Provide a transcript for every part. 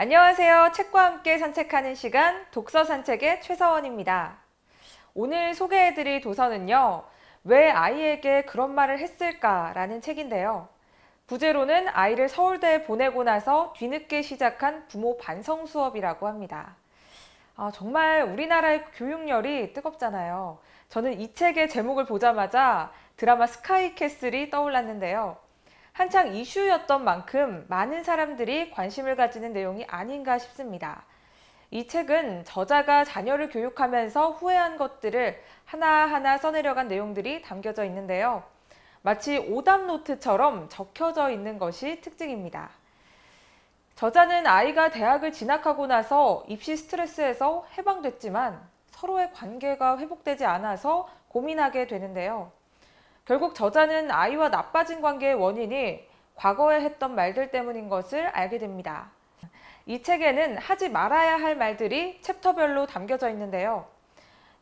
안녕하세요. 책과 함께 산책하는 시간 독서 산책의 최서원입니다. 오늘 소개해드릴 도서는요. 왜 아이에게 그런 말을 했을까라는 책인데요. 부제로는 아이를 서울대에 보내고 나서 뒤늦게 시작한 부모 반성 수업이라고 합니다. 아, 정말 우리나라의 교육열이 뜨겁잖아요. 저는 이 책의 제목을 보자마자 드라마 스카이 캐슬이 떠올랐는데요. 한창 이슈였던 만큼 많은 사람들이 관심을 가지는 내용이 아닌가 싶습니다. 이 책은 저자가 자녀를 교육하면서 후회한 것들을 하나하나 써내려간 내용들이 담겨져 있는데요. 마치 오답 노트처럼 적혀져 있는 것이 특징입니다. 저자는 아이가 대학을 진학하고 나서 입시 스트레스에서 해방됐지만 서로의 관계가 회복되지 않아서 고민하게 되는데요. 결국 저자는 아이와 나빠진 관계의 원인이 과거에 했던 말들 때문인 것을 알게 됩니다. 이 책에는 하지 말아야 할 말들이 챕터별로 담겨져 있는데요.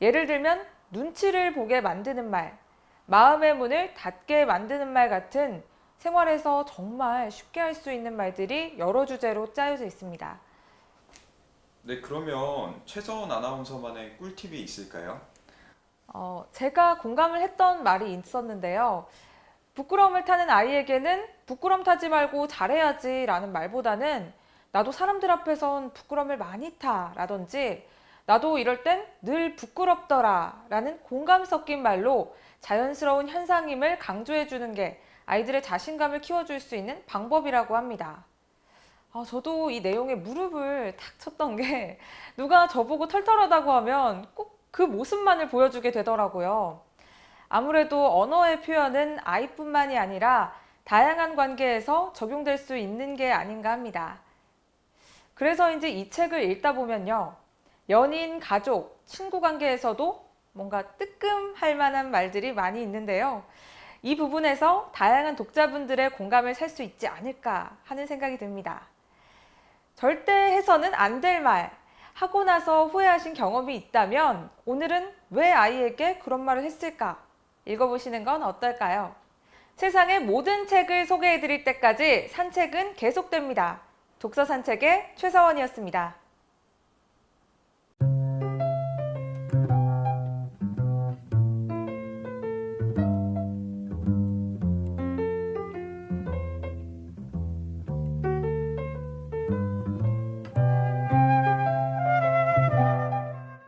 예를 들면 눈치를 보게 만드는 말, 마음의 문을 닫게 만드는 말 같은 생활에서 정말 쉽게 할 수 있는 말들이 여러 주제로 짜여져 있습니다. 네, 그러면 최서원 아나운서만의 꿀팁이 있을까요? 어, 제가 공감을 했던 말이 있었는데요. 부끄러움을 타는 아이에게는 부끄럼 타지 말고 잘해야지 라는 말보다는 나도 사람들 앞에선 부끄럼을 많이 타 라든지 나도 이럴 땐 늘 부끄럽더라 라는 공감 섞인 말로 자연스러운 현상임을 강조해 주는 게 아이들의 자신감을 키워줄 수 있는 방법이라고 합니다. 아, 저도 이 내용에 무릎을 탁 쳤던 게 누가 저보고 털털하다고 하면 꼭 그 모습만을 보여주게 되더라고요. 아무래도 언어의 표현은 아이뿐만이 아니라 다양한 관계에서 적용될 수 있는 게 아닌가 합니다. 그래서인지 이 책을 읽다 보면요. 연인, 가족, 친구 관계에서도 뭔가 뜨끔할 만한 말들이 많이 있는데요. 이 부분에서 다양한 독자분들의 공감을 살 수 있지 않을까 하는 생각이 듭니다. 절대 해서는 안 될 말, 하고 나서 후회하신 경험이 있다면 오늘은 왜 아이에게 그런 말을 했을까? 읽어보시는 건 어떨까요? 세상의 모든 책을 소개해드릴 때까지 산책은 계속됩니다. 독서 산책의 최서원이었습니다.